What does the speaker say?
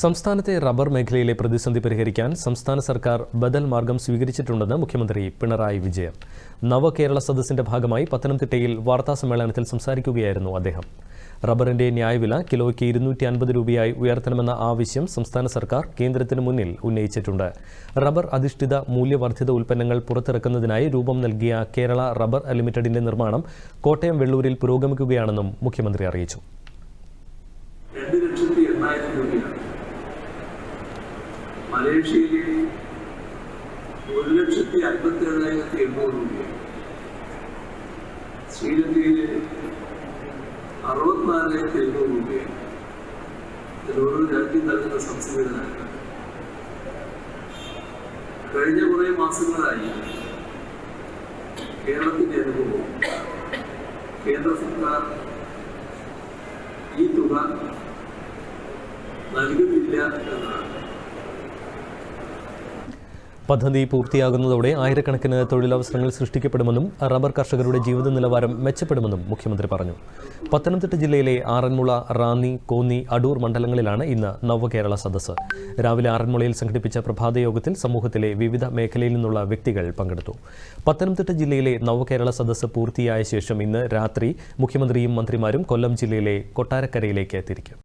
സംസ്ഥാനത്തെ റബ്ബർ മേഖലയിലെ പ്രതിസന്ധി പരിഹരിക്കാൻ സംസ്ഥാന സർക്കാർ ബദൽ മാർഗം സ്വീകരിച്ചിട്ടുണ്ടെന്ന് മുഖ്യമന്ത്രി പിണറായി വിജയൻ. നവകേരള സദസ്സിന്റെ ഭാഗമായി പത്തനംതിട്ടയിൽ വാർത്താസമ്മേളനത്തിൽ സംസാരിക്കുകയായിരുന്നു അദ്ദേഹം. റബ്ബറിന്റെ ന്യായവില കിലോയ്ക്ക് ഇരുന്നൂറ്റി അൻപത് രൂപയായി ഉയർത്തണമെന്ന ആവശ്യം സംസ്ഥാന സർക്കാർ കേന്ദ്രത്തിന് മുന്നിൽ ഉന്നയിച്ചിട്ടുണ്ട്. റബ്ബർ അധിഷ്ഠിത മൂല്യവർദ്ധിത ഉൽപ്പന്നങ്ങൾ പുറത്തിറക്കുന്നതിനായി രൂപം നൽകിയ കേരള റബ്ബർ ലിമിറ്റഡിന്റെ നിർമ്മാണം കോട്ടയം വെള്ളൂരിൽ പുരോഗമിക്കുകയാണെന്നും മുഖ്യമന്ത്രി അറിയിച്ചു. രണ്ട് ലക്ഷത്തി എണ്ണായിരം രൂപയാണ്. മലേഷ്യയിൽ ഒരു ലക്ഷത്തി അൻപത്തി ഏഴായിരത്തി എണ്ണൂറ് രൂപയാണ് ശ്രീലങ്കയിൽ അറുപത്തിനാലായിരത്തി എണ്ണൂറ് രൂപയാണ് ഇതിനോട് രാജ്യം നൽകുന്ന സംസ്കൃതനാണ്. കഴിഞ്ഞ കുറേ മാസങ്ങളായി കേരളത്തിന്റെ അനുഭവം. കേന്ദ്ര സർക്കാർ ഈ തുക നൽകുന്നില്ല എന്നതാണ് പദ്ധതി പൂർത്തിയാകുന്നതോടെ ആയിരക്കണക്കിന് തൊഴിലവസരങ്ങൾ സൃഷ്ടിക്കപ്പെടുമെന്നും റബ്ബർ കർഷകരുടെ ജീവിത നിലവാരം മെച്ചപ്പെടുമെന്നും മുഖ്യമന്ത്രി പറഞ്ഞു. പത്തനംതിട്ട ജില്ലയിലെ ആറന്മുള റാന്നി കോന്നി അടൂർ മണ്ഡലങ്ങളിലാണ് ഇന്ന് നവകേരള സദസ്സ്. രാവിലെ ആറന്മുളയിൽ സംഘടിപ്പിച്ച പ്രഭാതയോഗത്തിൽ സമൂഹത്തിലെ വിവിധ മേഖലയിൽ നിന്നുള്ള വ്യക്തികൾ പങ്കെടുത്തു. പത്തനംതിട്ട ജില്ലയിലെ നവകേരള സദസ്സ് പൂർത്തിയായ ശേഷം ഇന്ന് രാത്രി മുഖ്യമന്ത്രിയും മന്ത്രിമാരും കൊല്ലം ജില്ലയിലെ കൊട്ടാരക്കരയിലേക്ക് തിരിക്കും.